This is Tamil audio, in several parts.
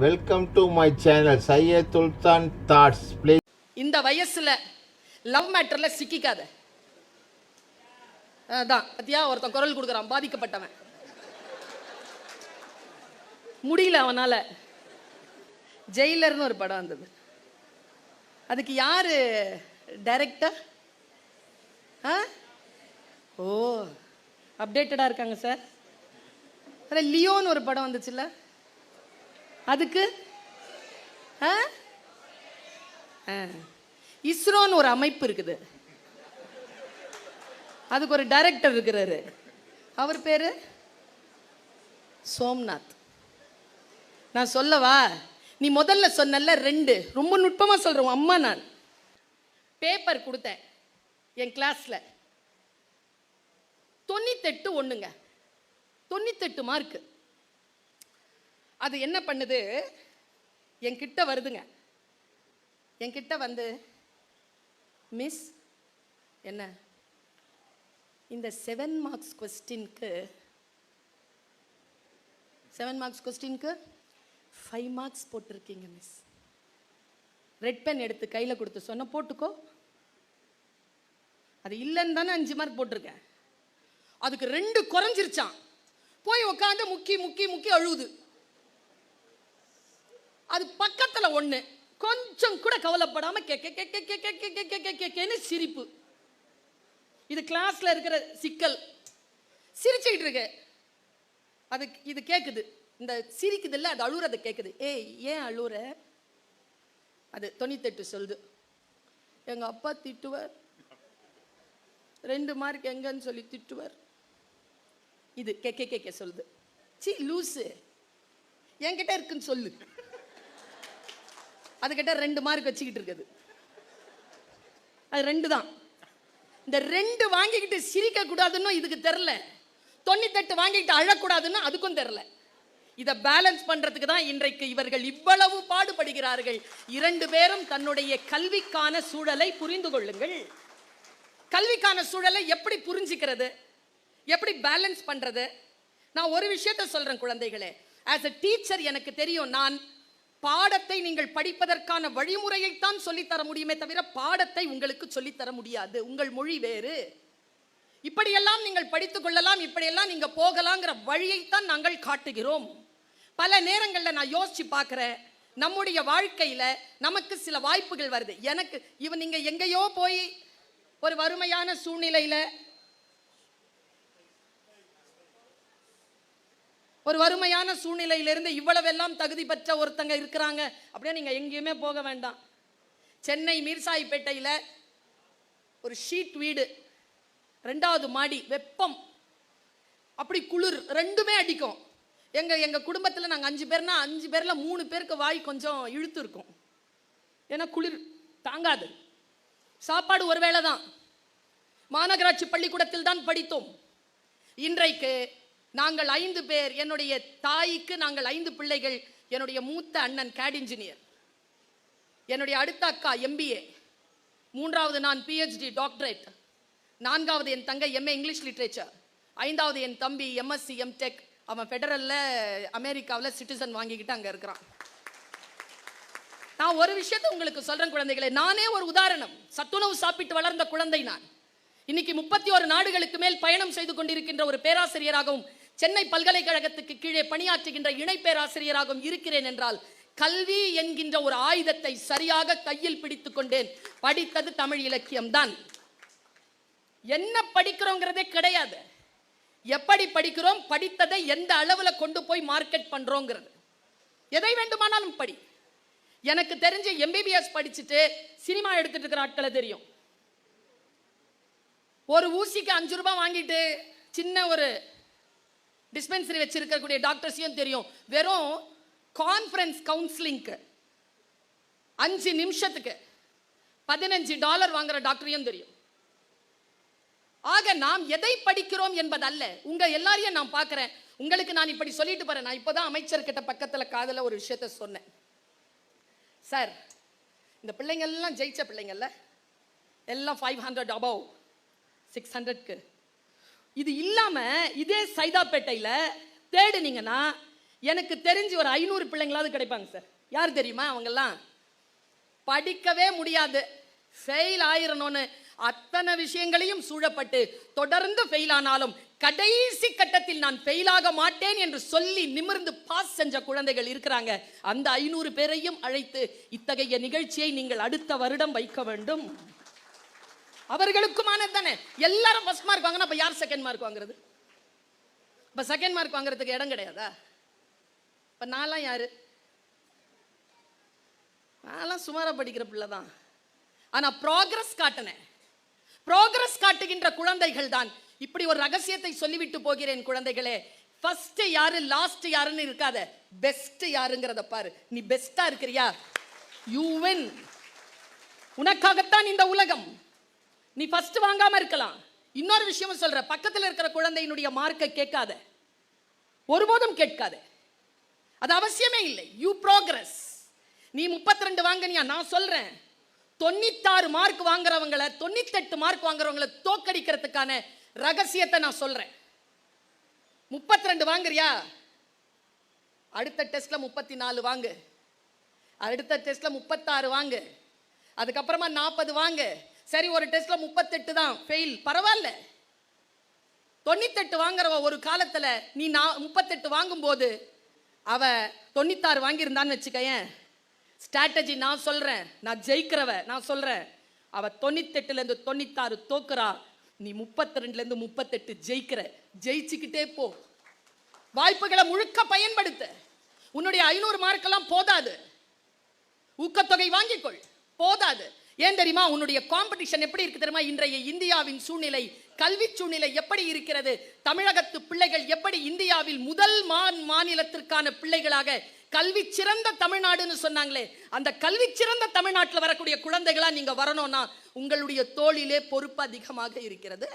Welcome to my channel Syed துல்தான் thoughts please இந்த வயசுல லவ் மேட்டர்ல சிக்கிக்காத. அதான் பத்தியா? ஒருத்தன் குரல் கொடுக்குறான் பாதிக்கப்பட்டவன். முடியல அவனால. ஜெயிலர்னு ஒரு படம் வந்தது. அதுக்கு யாரு டைரக்டர் ஆ? ஓ அப்டேட்டடா இருக்காங்க சார் அதில் லியோன்னு ஒரு படம் வந்துச்சுல்ல? அதுக்கு? ஆ? ஆ. இஸ்ரோன்னு ஒரு அமைப்பு இருக்குது. அதுக்கு ஒரு டைரக்டர் இருக்கிறாரு. அவர் பேரு? சோம்நாத். நான் சொல்லவா? நீ முதல்ல சொன்னல ரெண்டு. ரொம்ப நுட்பமா சொல்றேன் அம்மா நான். பேப்பர் கொடுத்தேன் என் கிளாஸ்ல தொண்ணூத்தெட்டு ஒண்ணுங்க. தொண்ணூத்தெட்டு மார்க்கு அது என்ன பண்ணுது? என்கிட்ட வருதுங்க. என்கிட்ட வந்து மிஸ் என்ன? இந்த செவன் மார்க்ஸ் கொஸ்டின்க்கு செவன் மார்க்ஸ் கொஸ்டின்க்கு ஃபைவ் மார்க்ஸ் போட்டிருக்கீங்க மிஸ் ரெட் பென் எடுத்து கையில் கொடுத்து சொன்ன போட்டுக்கோ. அது இல்லைன்னு தானே அஞ்சு மார்க் போட்டிருக்கேன். அதுக்கு ரெண்டு குறைஞ்சிருச்சான் போய் உட்காந்து முக்கி முக்கி முக்கி அழுகுது அது பக்கத்தில் ஒன்று கொஞ்சம் கூட கவலைப்படாமல் கே கே கே கே கே கே கே கே கே கே கேன்னு சிரிப்பு இது கிளாஸில் இருக்கிற சிக்கல் சிரிச்சுக்கிட்டு இருக்கு அது இது கேட்குது இந்த சிரிக்குது இல்லை அது அழுறத கேட்குது ஏய் ஏன் அழுற அது தொண்ணூத்தெட்டு சொல்லுது எங்கள் அப்பா திட்டுவார் ரெண்டு மார்க் எங்கன்னு சொல்லி திட்டுவார் இது கே கே கே கே சொல்லுது சி லூசு என்கிட்ட இருக்குன்னு சொல்லு அதுக்கிட்ட ரெண்டு மார்க் வச்சுக்கிட்டு இருக்குது. அது ரெண்டு தான் இந்த ரெண்டு வாங்கிக்கிட்டு சிரிக்கக்கூடாதுன்னு இதுக்கு தெரில தொண்ணூத்தெட்டு வாங்கிக்கிட்டு அழக்கூடாதுன்னு அதுக்கும் தெரில இதை பேலன்ஸ் பண்ணுறதுக்கு தான் இன்றைக்கு இவர்கள் இவ்வளவு பாடுபடுகிறார்கள். இரண்டு பேரும் தன்னுடைய கல்விக்கான சூழலை புரிந்து கொள்ளுங்கள். கல்விக்கான சூழலை எப்படி புரிஞ்சுக்கிறது? எப்படி பேலன்ஸ் பண்ணுறது நான் ஒரு விஷயத்த சொல்கிறேன் குழந்தைகளே. ஆஸ் அ டீச்சர் எனக்கு தெரியும் நான் பாடத்தை நீங்கள் படிப்பதற்கான வழிமுறையைத்தான் சொல்லித்தர முடியுமே தவிர பாடத்தை உங்களுக்கு சொல்லித்தர முடியாது. உங்கள் மொழி வேறு. இப்படியெல்லாம் நீங்கள் படித்துக் கொள்ளலாம் இப்படியெல்லாம் நீங்க போகலாங்கிற வழியைத்தான் நாங்கள் காட்டுகிறோம். பல நேரங்களில் நான் யோசிச்சு பார்க்குறேன் நம்முடைய வாழ்க்கையில நமக்கு சில வாய்ப்புகள் வருது. எனக்கு இவன் நீங்க எங்கேயோ போய் ஒரு வறுமையான சூழ்நிலையில ஒரு வறுமையான சூழ்நிலையிலிருந்து இவ்வளவெல்லாம் தகுதி பெற்ற ஒருத்தங்க இருக்கிறாங்க. அப்படியே நீங்கள் எங்கேயுமே போக வேண்டாம். சென்னை மீர்சாயிப்பேட்டையில் ஒரு ஷீட் வீடு ரெண்டாவது மாடி வெப்பம். அப்படி குளிர் ரெண்டுமே அடிக்கும். எங்கள் எங்கள் குடும்பத்தில் நாங்கள் அஞ்சு பேர்னா அஞ்சு பேரில் மூணு பேருக்கு வாய் கொஞ்சம் இழுத்து இருக்கும். ஏன்னா குளிர் தாங்காது. சாப்பாடு ஒருவேளை தான். மாநகராட்சி பள்ளிக்கூடத்தில் தான் படித்தோம். இன்றைக்கு நாங்கள் ஐந்து பேர் என்னுடைய தாய்க்கு நாங்கள் ஐந்து பிள்ளைகள் என்னுடைய மூத்த அண்ணன் கேட் இன்ஜினியர் என்னுடைய அடுத்த அக்கா எம்பிஏ மூன்றாவது நான் பிஹெச்டி டாக்டரேட் நான்காவது என் தங்கை எம்ஏ இங்கிலீஷ் லிட்ரேச்சர் ஐந்தாவது என் தம்பி எம்எஸ்சி எம்டெக் அவன் ஃபெடரலில் அமெரிக்காவில் சிட்டிசன் வாங்கிக்கிட்டு அங்கே இருக்கிறான். நான் ஒரு விஷயத்தை உங்களுக்கு சொல்கிறேன் குழந்தைகளை. நானே ஒரு உதாரணம். சத்துணவு சாப்பிட்டு வளர்ந்த குழந்தை நான். இன்னைக்கு முப்பத்தி ஒரு நாடுகளுக்கு மேல் பயணம் செய்து கொண்டிருக்கின்ற ஒரு பேராசிரியராகவும் சென்னை பல்கலைக்கழகத்துக்கு கீழே பணியாற்றுகின்ற இணை பேராசிரியராகவும் இருக்கிறேன் என்றால் கல்வி என்கின்ற ஒரு ஆயுதத்தை சரியாக கையில் பிடித்து கொண்டேன். படித்தது தமிழ் இலக்கியம் தான் என்ன படிக்கிறோங்கிறதே கிடையாது. எப்படி படிக்கிறோம் படித்ததை எந்த அளவுல கொண்டு போய் மார்க்கெட் பண்றோங்கிறது. எதை வேண்டுமானாலும் படி. எனக்கு தெரிஞ்ச எம்பிபிஎஸ் படிச்சுட்டு சினிமா எடுத்துட்டு இருக்கிற ஆட்களை தெரியும். ஒரு ஊசிக்கு அஞ்சு ரூபாய் வாங்கிட்டு சின்ன ஒரு டிஸ்பென்சரி வச்சிருக்கக்கூடிய டாக்டர்ஸையும் தெரியும். வெறும் கான்ஃபரன்ஸ் கவுன்சிலிங்க்கு அஞ்சு நிமிஷத்துக்கு பதினஞ்சு டாலர் வாங்குற டாக்டரையும் தெரியும். ஆக நாம் எதை படிக்கிறோம் என்பதல்ல. உங்க எல்லாரையும் நான் பார்க்குறேன். உங்களுக்கு நான் இப்படி சொல்லிட்டு போறேன். நான் இப்போதான் அமைச்சர்கிட்ட பக்கத்தில் காதல ஒரு விஷயத்த சொன்னேன். சார் இந்த பிள்ளைங்கள்லாம் ஜெயிச்ச பிள்ளைங்கள்ல எல்லாம் ஃபைவ் ஹண்ட்ரட் அபவ் சிக்ஸ் ஹண்ட்ரட்க்கு இது இல்லாமல் இதே சைதாப்பேட்டையில் தேடுனீங்கன்னா எனக்கு தெரிஞ்சு ஒரு ஐநூறு பிள்ளைங்களாவது கிடைப்பாங்க சார். யார் தெரியுமா அவங்கெல்லாம்? படிக்கவே முடியாது. ஃபெயில் ஆயிரணும்னு அத்தனை விஷயங்களையும் சூழப்பட்டு தொடர்ந்து ஃபெயில் ஆனாலும் கடைசி கட்டத்தில் நான் ஃபெயில் ஆக மாட்டேன் என்று சொல்லி நிமிர்ந்து பாஸ் செஞ்ச குழந்தைகள் இருக்கிறாங்க. அந்த ஐநூறு பேரையும் அழைத்து இத்தகைய நிகழ்ச்சியை நீங்கள் அடுத்த வருடம் வைக்க வேண்டும். அவர்களுக்குமானது தானே? எல்லாரும் ஃபர்ஸ்ட் மார்க் வாங்கினா அப்போ யார் செகண்ட் மார்க் வாங்குறது? இப்போ செகண்ட் மார்க் வாங்குறதுக்கு இடம் கிடையாதா? இப்போ நான்லாம் யார்? நான்லாம் சுமாரா படிக்கிற பிள்ளை தான் ஆனால் ப்ராக்ரஸ் காட்டினேன். ப்ராக்ரஸ் காட்டுகின்ற குழந்தைகள் தான் இப்படி ஒரு ரகசியத்தை சொல்லிவிட்டு போகிறேன் குழந்தைகளே. ஃபர்ஸ்ட் யாரு லாஸ்ட் யாருன்னு இருக்காத. பெஸ்ட் யாருங்கிறத பாரு. நீ பெஸ்டா இருக்கிறியா? யூ வின் உனக்காகத்தான் இந்த உலகம். நீ ஃபர்ஸ்ட் வாங்காம இருக்கலாம். இன்னொரு விஷயமும் சொல்ற. பக்கத்துல இருக்கிற குழந்தையினுடைய மார்க்கை கேட்காத. ஒருபோதும் கேட்காத. அது அவசியமே இல்லை. யூ ப்ரோக்ரஸ் நீ 32 ரெண்டு வாங்கினியா? நான் சொல்றேன். தொண்ணூத்தாறு மார்க் வாங்குறவங்கள தொண்ணூத்தெட்டு மார்க் வாங்குறவங்கள தோக்கடிக்கிறதுக்கான ரகசியத்தை நான் சொல்றேன். 32 ரெண்டு வாங்குறியா? அடுத்த டெஸ்ட்ல முப்பத்தி நாலு வாங்கு. அடுத்த டெஸ்ட்ல முப்பத்தாறு வாங்கு. அதுக்கப்புறமா நாற்பது வாங்கு. சரி ஒரு டெஸ்ட்ல முப்பத்தெட்டு தான். ஃபெயில் பரவாயில்ல. தொண்ணூத்தெட்டு வாங்குறவ ஒரு காலத்துல நீ நான் முப்பத்தெட்டு வாங்கும்போது அவ தொண்ணூத்தாறு வாங்கியிருந்தான்னு வச்சுக்கயேன். ஸ்ட்ராட்டஜி நான் சொல்றேன். நான் ஜெயிக்கிறவ நான் சொல்றேன். அவ தொண்ணூத்தெட்டுல இருந்து தொண்ணூத்தாறு தோக்குறா. நீ முப்பத்தி ரெண்டுல இருந்து முப்பத்தெட்டு ஜெயிக்கிற. ஜெயிச்சுக்கிட்டே போ. வாய்ப்புகளை முழுக்க பயன்படுத்து. உன்னுடைய ஐநூறு மார்க்கெல்லாம் போதாது. ஊக்கத்தொகை வாங்கிக்கொள். போதாது. ஏன் தெரியுமா? உன்னுடைய காம்படிஷன் எப்படி இருக்கு தெரியுமா? இன்றைய இந்தியாவின் சூழ்நிலை கல்வி சூழ்நிலை எப்படி இருக்கிறது? தமிழகத்து பிள்ளைகள் எப்படி இந்தியாவில் முதல் மான் மாநிலத்திற்கான பிள்ளைகளாக கல்வி சிறந்த தமிழ்நாடுன்னு சொன்னாங்களே அந்த கல்வி சிறந்த தமிழ்நாட்டில் வரக்கூடிய குழந்தைகளா நீங்க வரணும்னா உங்களுடைய தோளிலே பொறுப்பு அதிகமாக இருக்கிறது.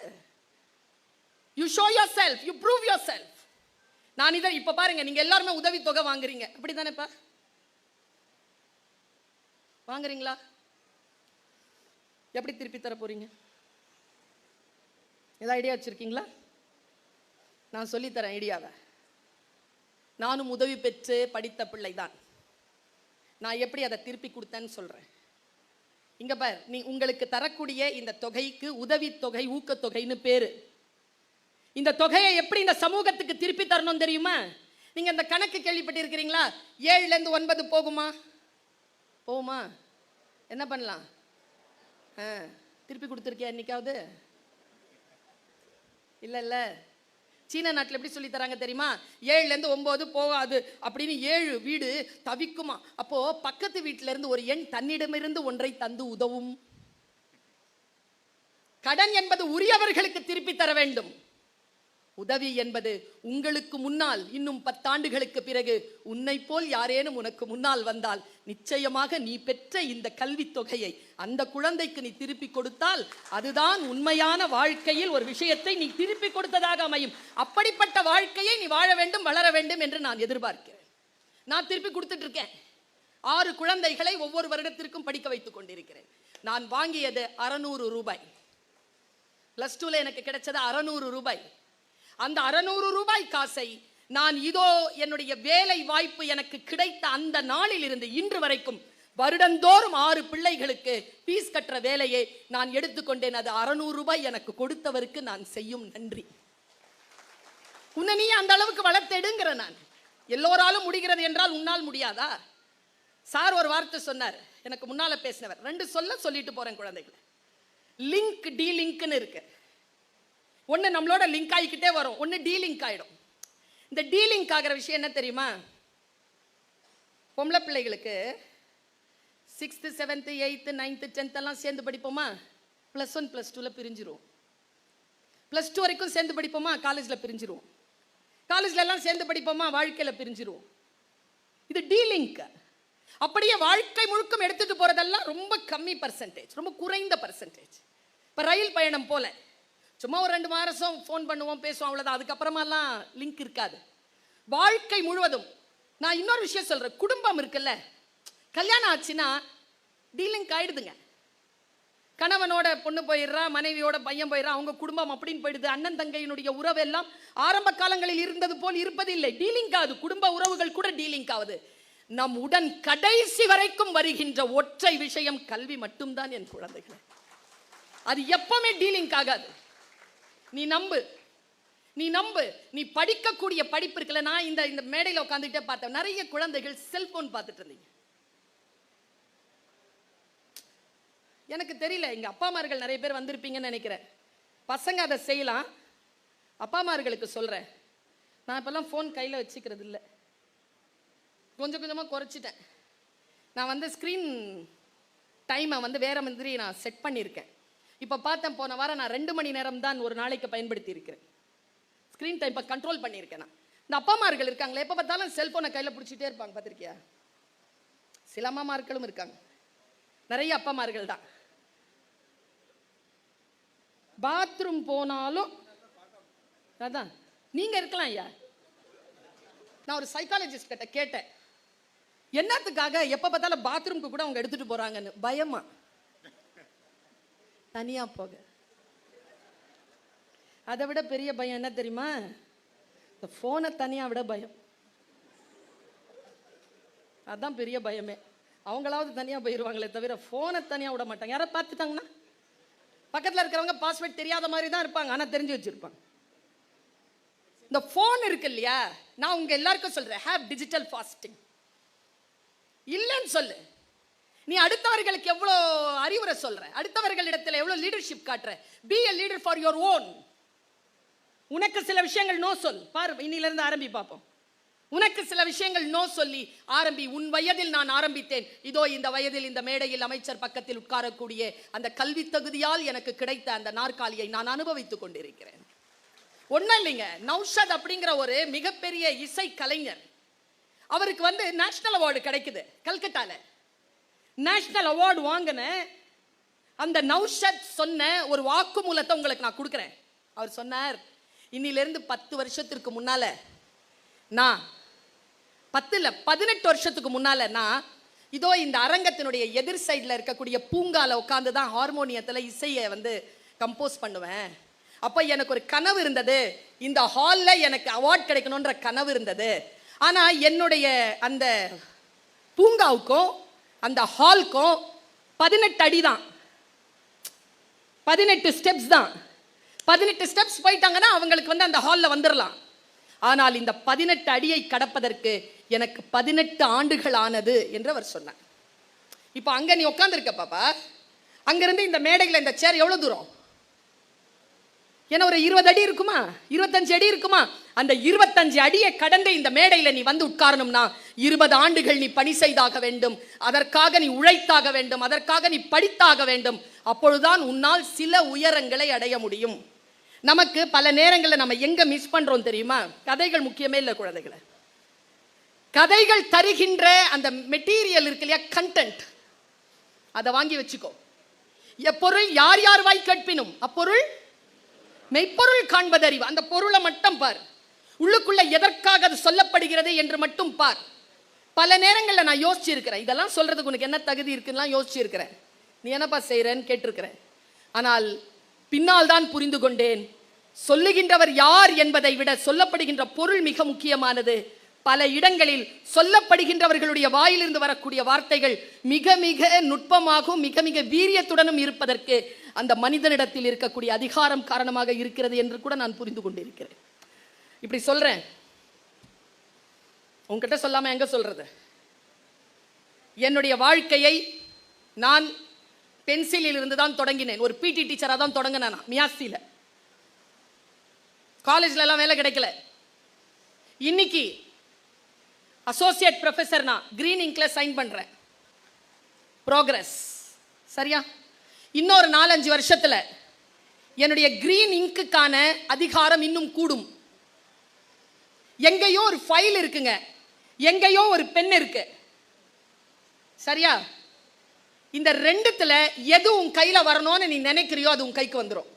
You show yourself you prove yourself நான் இதை இப்ப பாருங்க நீங்க எல்லாருமே உதவித்தொகை வாங்குறீங்க. அப்படிதானேப்பா வாங்குறீங்களா? எப்படி திருப்பி தர போகிறீங்க ஏதாவது ஐடியா வச்சுருக்கீங்களா? நான் சொல்லித்தரேன் ஐடியாவை நானும் உதவி பெற்று படித்த பிள்ளை தான் நான் எப்படி அதை திருப்பி கொடுத்தேன்னு சொல்கிறேன் இங்கே பார் நீ உங்களுக்கு தரக்கூடிய இந்த தொகைக்கு உதவித்தொகை ஊக்கத்தொகைன்னு பேர். இந்த தொகையை எப்படி இந்த சமூகத்துக்கு திருப்பி தரணும் தெரியுமா? நீங்கள் இந்த கணக்கு கேள்விப்பட்டிருக்கிறீங்களா? ஏழுலேருந்து ஒன்பது போகுமா? போகுமா? என்ன பண்ணலாம்? திருப்பி கொடுத்துருக்கியா இன்னைக்காவது இல்லை இல்லை. சீன நாட்டில் எப்படி சொல்லி தராங்க தெரியுமா? ஏழுலேருந்து ஒம்பது போகாது அப்படின்னு ஏழு வீடு தவிக்குமா? அப்போது பக்கத்து வீட்டிலேருந்து ஒரு எண் தன்னிடமிருந்து ஒன்றை தந்து உதவும். கடன் என்பது உரியவர்களுக்கு திருப்பி தர வேண்டும். உதவி என்பது உங்களுக்கு முன்னால் இன்னும் பத்தாண்டுகளுக்கு பிறகு உன்னை போல் யாரேனும் உனக்கு முன்னால் வந்தால் நிச்சயமாக நீ பெற்ற இந்த கல்வித் தொகையை அந்த குழந்தைக்கு நீ திருப்பி கொடுத்தால் அதுதான் உண்மையான வாழ்க்கையில் ஒரு விஷயத்தை நீ திருப்பி கொடுத்ததாக அமையும். அப்படிப்பட்ட வாழ்க்கையை நீ வாழ வேண்டும் வளர வேண்டும் என்று நான் எதிர்பார்க்கிறேன். நான் திருப்பி கொடுத்துட்டு இருக்கேன் ஆறு குழந்தைகளை ஒவ்வொரு வருடத்திற்கும் படிக்க வைத்துக் கொண்டிருக்கிறேன். நான் வாங்கியது அறநூறு ரூபாய். பிளஸ் டூல எனக்கு கிடைச்சது அறநூறு ரூபாய். அந்த அறநூறு ரூபாய் காசை நான் இதோ என்னுடைய வேலை வாய்ப்பு எனக்கு கிடைத்த அந்த நாளில் இருந்து இன்று வரைக்கும் வருடந்தோறும் ஆறு பிள்ளைகளுக்கு பீஸ் கட்டுற வேலையை நான் எடுத்துக்கொண்டேன். அது அறநூறு ரூபாய் எனக்கு கொடுத்தவருக்கு நான் செய்யும் நன்றி. உன்னை நீ அந்த அளவுக்கு வளர்த்தெடுங்கிற நான். எல்லோராலும் முடிகிறது என்றால் உன்னால் முடியாதா? சார் ஒரு வார்த்தை சொன்னார். எனக்கு முன்னால பேசினவர். ரெண்டு சொல்ல சொல்லிட்டு போறேன் குழந்தைகளை. லிங்க் டி லிங்க்னு இருக்கு. ஒன்று நம்மளோட லிங்க் ஆகிக்கிட்டே வரும். ஒன்று டீலிங்க் ஆகிடும் இந்த டீலிங்க் ஆகிற விஷயம் என்ன தெரியுமா? பொம்பளை பிள்ளைகளுக்கு சிக்ஸ்த்து செவன்த்து எயித்து நைன்த்து டென்த்தெல்லாம் சேர்ந்து படிப்போமா? ப்ளஸ் ஒன் ப்ளஸ் டூவில் பிரிஞ்சிரும். ப்ளஸ் டூ வரைக்கும் சேர்ந்து படிப்போமா? காலேஜில் பிரிஞ்சிரும். காலேஜ்லலாம் சேர்ந்து படிப்போமா? வாழ்க்கையில் பிரிஞ்சிரும். இது டீலிங்க் அப்படியே வாழ்க்கை முழுக்கம் எடுத்துகிட்டு போகிறதெல்லாம் ரொம்ப கம்மி பர்சன்டேஜ் ரொம்ப குறைந்த பர்சன்டேஜ் இப்போ ரயில் பயணம் போல. சும்மா ஒரு ரெண்டு மாதம் ஃபோன் பண்ணுவோம் பேசுவோம் அவ்வளோதான் அதுக்கப்புறமாலாம் லிங்க் இருக்காது. வாழ்க்கை முழுவதும் நான் இன்னொரு விஷயம் சொல்கிறேன் குடும்பம் இருக்குல்ல கல்யாணம் ஆச்சுன்னா டீலிங்க் ஆயிடுதுங்க. கணவனோட பொண்ணு போயிடுறா மனைவியோட பையன் போயிடுறா அவங்க குடும்பம் அப்படின்னு போயிடுது. அண்ணன் தங்கையினுடைய உறவு எல்லாம் ஆரம்ப காலங்களில் இருந்தது போல் இருப்பதில்லை. டீலிங் ஆகுது. குடும்ப உறவுகள் கூட டீலிங் ஆகுது. நம் உடன் கடைசி வரைக்கும் வருகின்ற ஒற்றை விஷயம் கல்வி மட்டும்தான் என் குழந்தைகள். அது எப்பவுமே டீலிங் ஆகாது. நீ நம்பு. நீ நம்பு. நீ படிக்கக்கூடிய படிப்பு இருக்குல்ல நான் இந்த இந்த மேடையில் உட்காந்துக்கிட்டே பார்த்தேன். நிறைய குழந்தைகள் செல்போன் பார்த்துட்டு இருந்தீங்க. எனக்கு தெரியல எங்கள் அப்பா அம்மார்கள் நிறைய பேர் வந்திருப்பீங்கன்னு நினைக்கிறேன். பசங்க அதை செய்யலாம். அப்பா அம்மார்களுக்கு சொல்கிறேன் நான் இப்போல்லாம் ஃபோன் கையில் வச்சுக்கிறது இல்லை. கொஞ்சம் கொஞ்சமாக குறைச்சிட்டேன். நான் வந்து ஸ்க்ரீன் டைமை வந்து வேற மாதிரி நான் செட் பண்ணியிருக்கேன். இப்போ பார்த்தேன் போன வாரம் நான் ரெண்டு மணி நேரம் தான் ஒரு நாளைக்கு பயன்படுத்தி இருக்கிறேன் ஸ்க்ரீன் டைம் இப்போ கண்ட்ரோல் பண்ணியிருக்கேன் நான். இந்த அப்பாமார்கள் இருக்காங்களே எப்போ பார்த்தாலும் செல்ஃபோனை கையில் பிடிச்சிட்டே இருப்பாங்க பார்த்துருக்கியா? சில அம்மாமார்களும் இருக்காங்க. நிறைய அப்பாமார்கள் தான். பாத்ரூம் போனாலும் அதான் நீங்கள் இருக்கலாம் ஐயா. நான் ஒரு சைக்காலஜிஸ்ட் கிட்ட கேட்டேன். என்னத்துக்காக எப்போ பார்த்தாலும் பாத்ரூம்க்கு கூட அவங்க எடுத்துகிட்டு போகிறாங்கன்னு பயமாக தனியாக போக. அதை விட பெரிய பயம் என்ன தெரியுமா? இந்த ஃபோனை தனியாக விட பயம். அதுதான் பெரிய பயமே. அவங்களாவது தனியாக போயிடுவாங்களே தவிர ஃபோனை தனியாக விட மாட்டாங்க. யாராவது பார்த்துட்டாங்கன்னா? பக்கத்தில் இருக்கிறவங்க பாஸ்வேர்ட் தெரியாத மாதிரி தான் இருப்பாங்க. ஆனால் தெரிஞ்சு வச்சிருப்பாங்க. இந்த ஃபோன் இருக்கு இல்லையா? நான் உங்கள் எல்லாருக்கும் சொல்கிறேன் ஹேவ் டிஜிட்டல் ஃபாஸ்டிங் இல்லைன்னு சொல்லு. நீ அடுத்தவர்களுக்கு எவ்வளோ அறிவுரை சொல்ற? அடுத்தவர்களிடத்தில் எவ்வளோ லீடர்ஷிப் காட்டுற? Be a leader for your own உனக்கு சில விஷயங்கள் நோ சொல். பாரு இன்னிலிருந்து ஆரம்பி பார்ப்போம் உனக்கு சில விஷயங்கள் நோ சொல்லி ஆரம்பி உன் வயதில் நான் ஆரம்பித்தேன். இதோ இந்த வயதில் இந்த மேடையில் அமைச்சர் பக்கத்தில் உட்காரக்கூடிய அந்த கல்வி தகுதியால் எனக்கு கிடைத்த அந்த நாற்காலியை நான் அனுபவித்துக் கொண்டிருக்கிறேன். ஒன்றும் இல்லைங்க. நௌஷத் அப்படிங்கிற ஒரு மிகப்பெரிய இசை கலைஞர். அவருக்கு வந்து நேஷனல் அவார்டு கிடைக்குது கல்கட்டால நேஷனல் அவார்டு வாங்கின அந்த நௌஷத் சொன்ன ஒரு வாக்குமூலத்தை உங்களுக்கு நான் கொடுக்குறேன். அவர் சொன்னார் இன்னிலிருந்து பத்து வருஷத்திற்கு முன்னால நான் பத்து பதினெட்டு வருஷத்துக்கு முன்னால நான் இதோ இந்த அரங்கத்தினுடைய எதிர் சைடில் இருக்கக்கூடிய பூங்கால உட்காந்து தான் ஹார்மோனியத்தில் இசையை வந்து கம்போஸ் பண்ணுவேன். அப்போ எனக்கு ஒரு கனவு இருந்தது. இந்த ஹாலில் எனக்கு அவார்ட் கிடைக்கணுன்ற கனவு இருந்தது. ஆனால் என்னுடைய அந்த பூங்காவுக்கும் அந்த ஹால்க்கும் பதினெட்டு அடி தான் பதினெட்டு ஸ்டெப்ஸ் தான். பதினெட்டு ஸ்டெப்ஸ் போயிட்டாங்கன்னா அவங்களுக்கு வந்து அந்த ஹாலில் வந்துடலாம் ஆனால் இந்த பதினெட்டு அடியை கடப்பதற்கு எனக்கு பதினெட்டு ஆண்டுகள் ஆனது என்று அவர் சொன்னார். இப்போ அங்கே நீ உட்காந்துருக்க பாப்பா. அங்கேருந்து இந்த மேடையில் இந்த சேர் எவ்வளோ தூரம்? ஏன்னா ஒரு இருபது அடி இருக்குமா? இருபத்தஞ்சு அடி இருக்குமா? அந்த இருபத்தஞ்சு அடியை கடந்து இந்த மேடையில நீ வந்து உட்காரணும்னா இருபது ஆண்டுகள் நீ பணி செய்தாக வேண்டும். அதற்காக நீ உழைத்தாக வேண்டும். அதற்காக நீ படித்தாக வேண்டும். அப்பொழுதுதான் உன்னால் சில உயரங்களை அடைய முடியும். நமக்கு பல நேரங்களில் நம்ம எங்க மிஸ் பண்றோம் தெரியுமா? கதைகள் முக்கியமே இல்லை குழந்தைகளை. கதைகள் தருகின்ற அந்த மெட்டீரியல் இருக்கு இல்லையா? கண்டென்ட் அதை வாங்கி வச்சுக்கோ. எப்பொருள் யார் யார் வாய் கேட்பினும்? அப்பொருள் மெய்ப்பொருள் காண்பது அறிவு அந்த பொருளை மட்டும் பார். உள்ளுக்குள்ள எதற்காக அது சொல்லப்படுகிறது என்று மட்டும் பார். பல நேரங்களில் நான் யோசிச்சிருக்கிறேன். இதெல்லாம் சொல்றதுக்கு உனக்கு என்ன தகுதி இருக்குன்னா யோசிச்சிருக்கிறேன். நீ என்னப்பா செய்கிறேன்னு கேட்டிருக்கிறேன். ஆனால் பின்னால் தான் புரிந்து கொண்டேன். சொல்லுகின்றவர் யார் என்பதை விட சொல்லப்படுகின்ற பொருள் மிக முக்கியமானது. பல இடங்களில் சொல்லப்படுகின்றவர்களுடைய வாயிலிருந்து வரக்கூடிய வார்த்தைகள் மிக மிக நுட்பமாகவும் மிக மிக வீரியத்துடனும் இருப்பதற்கு அந்த மனிதனிடத்தில் இருக்கக்கூடிய அதிகாரம் காரணமாக இருக்கிறது என்று கூட நான் புரிந்து கொண்டிருக்கிறேன். இப்படி சொல்றேன். உங்ககிட்ட சொல்லாம எங்க சொல்றது? என்னுடைய வாழ்க்கையை நான் பென்சிலில் இருந்து தான் தொடங்கினேன். ஒரு பிடி டீச்சராக தான் தொடங்கினேன்? நான் மியாசியில் காலேஜ்ல எல்லாம் வேலை கிடைக்கல. இன்னைக்கு அசோசியேட் ப்ரொஃபஸர் நான். க்ரீன் இங்கில் சைன் பண்ணுறேன் ப்ரோக்ரஸ் சரியா? இன்னொரு நாலஞ்சு வருஷத்தில் என்னுடைய க்ரீன் இங்க்குக்கான அதிகாரம் இன்னும் கூடும். எங்கேயோ ஒரு ஃபைல் இருக்குங்க. எங்கேயோ ஒரு பெண் இருக்கு. சரியா? இந்த ரெண்டுத்துல எது உன் கையில் வரணும்னு நீ நினைக்கிறியோ அது உன் கைக்கு வந்துடும்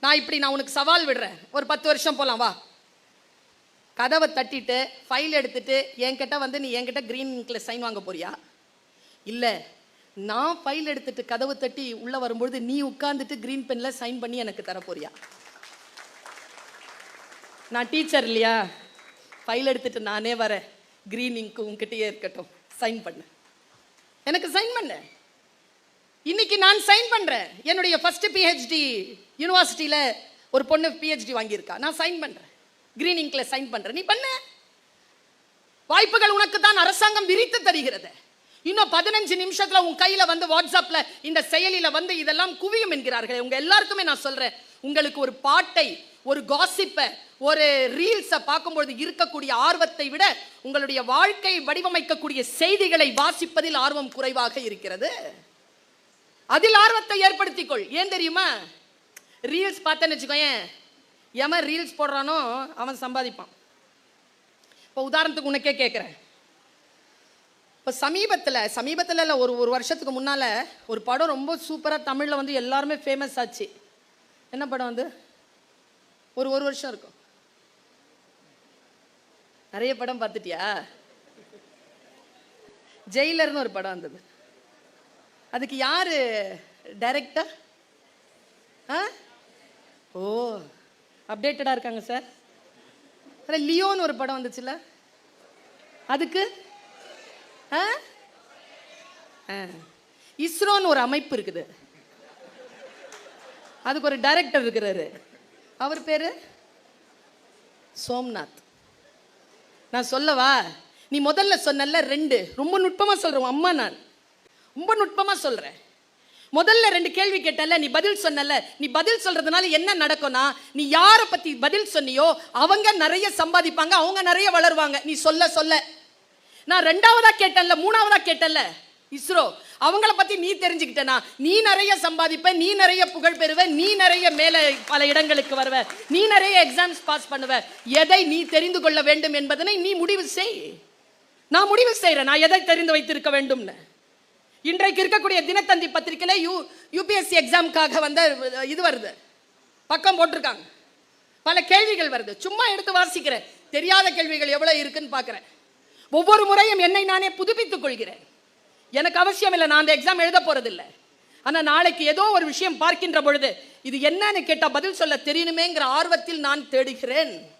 நான் இப்படி நான் உனக்கு சவால் விடுறேன். ஒரு பத்து வருஷம் போகலாம் வா. கதவை தட்டிட்டு ஃபைல் எடுத்துட்டு என்கிட்ட வந்து நீ என்கிட்ட கிரீன் இங்க்ல சைன் வாங்க போறியா? இல்லை நான் ஃபைல் எடுத்துட்டு கதவு தட்டி உள்ளே வரும்பொழுது நீ உட்காந்துட்டு க்ரீன் பெனில் சைன் பண்ணி எனக்கு தர போறியா? நான் டீச்சர் இல்லையா? ஃபைல் எடுத்துட்டு நானே வரேன். க்ரீன் இங்க் உங்ககிட்டயே இருக்கட்டும். சைன் பண்ணு. எனக்கு சைன் பண்ண. இன்னைக்கு நான் சைன் பண்ணுறேன் என்னுடைய ஃபஸ்ட்டு பிஹெச்டி யூனிவர்சிட்டியில் ஒரு பொண்ணு பிஹெச்டி வாங்கியிருக்கா. நான் சைன் பண்ணுறேன் கிரீன் இங்க்ல சைன் பண்ற நீ பண்ணு. வாய்ப்புகள் உனக்கு தான் அரசாங்கம் விரித்து தருகிறது. இன்னும் பதினஞ்சு நிமிஷத்துல உன் கையில வந்து வாட்ஸ்அப்ல இந்த செயலில வந்து இதெல்லாம் குவியும் என்கிறார்களே. உங்க எல்லாருக்குமே நான் சொல்றேன். உங்களுக்கு ஒரு பாட்டை ஒரு காசிப்பை ஒரு ரீல்ஸை பார்க்கும்பொழுது இருக்கக்கூடிய ஆர்வத்தை விட உங்களுடைய வாழ்க்கை வடிவமைக்கக்கூடிய செய்திகளை வாசிப்பதில் ஆர்வம் குறைவாக இருக்கிறது. அதில் ஆர்வத்தை ஏற்படுத்திக்கொள் ஏன் தெரியுமா? ரீல்ஸ் பார்த்தேன்னு வச்சுக்கோயேன். எவன் ரீல்ஸ் போடுறானோ அவன் சம்பாதிப்பான். இப்போ உதாரணத்துக்கு உனக்கே கேட்குறேன் இப்போ சமீபத்தில் சமீபத்தில் இல்லை ஒரு ஒரு வருஷத்துக்கு முன்னால் ஒரு படம் ரொம்ப சூப்பராக தமிழில் வந்து எல்லாருமே ஃபேமஸ் ஆச்சு. என்ன படம் வந்து ஒரு ஒரு வருஷம் இருக்கும். நிறைய படம் பார்த்துட்டியா? ஜெயிலர்னு ஒரு படம் வந்தது. அதுக்கு யார் டைரக்டர் ஆ? ஓ. அப்டேட்டடாக இருக்காங்க சார் அப்புறம் லியோன்னு ஒரு படம் வந்துச்சுல்ல அதுக்கு? ஆ? ஆ. இஸ்ரோன்னு ஒரு அமைப்பு இருக்குது. அதுக்கு ஒரு டைரக்டர் இருக்கிறாரு. அவர் பேர்? சோம்நாத். நான் சொல்லவா? நீ முதல்ல சொன்னல ரெண்டு. ரொம்ப நுட்பமாக சொல்கிறேன் அம்மா நான். ரொம்ப நுட்பமாக சொல்கிறேன் முதல்ல ரெண்டு கேள்வி கேட்டல நீ பதில் சொன்னல நீ பதில் சொல்றதுனால என்ன நடக்கும்னா நீ யாரை பத்தி பதில் சொன்னியோ அவங்க நிறைய சம்பாதிப்பாங்க அவங்க நிறைய வளருவாங்க. நீ சொல்ல சொல்ல. நான் ரெண்டாவதா கேட்டேன்ல மூணாவதா கேட்டல இஸ்ரோ அவங்கள பத்தி நீ தெரிஞ்சுக்கிட்டனா? நீ நிறைய சம்பாதிப்ப நீ நிறைய புகழ் பெறுவ நீ நிறைய மேல பல இடங்களுக்கு வருவ நீ நிறைய எக்ஸாம்ஸ் பாஸ் பண்ணுவ. எதை நீ தெரிந்து கொள்ள வேண்டும் என்பதனை நீ முடிவு செய். நான் முடிவு செய்கிறேன் நான் எதை தெரிந்து வைத்திருக்க வேண்டும்னு. இன்றைக்கு இருக்கக்கூடிய தினத்தந்தி பத்திரிகையில் யூ யூபிஎஸ்சி எக்ஸாமுக்காக வந்த இது வருது. பக்கம் போட்டிருக்காங்க. பல கேள்விகள் வருது. சும்மா எடுத்து வாசிக்கிறேன். தெரியாத கேள்விகள் எவ்வளோ இருக்குன்னு பார்க்குறேன். ஒவ்வொரு முறையும் என்னை நானே புதுப்பித்துக் கொள்கிறேன். எனக்கு அவசியம் இல்லை. நான் அந்த எக்ஸாம் எழுத போறதில்லை. ஆனால் நாளைக்கு ஏதோ ஒரு விஷயம் பார்க்கின்ற பொழுது இது என்னன்னு கேட்டால் பதில் சொல்ல தெரியணுமேங்கிற ஆர்வத்தில் நான் தேடுகிறேன்.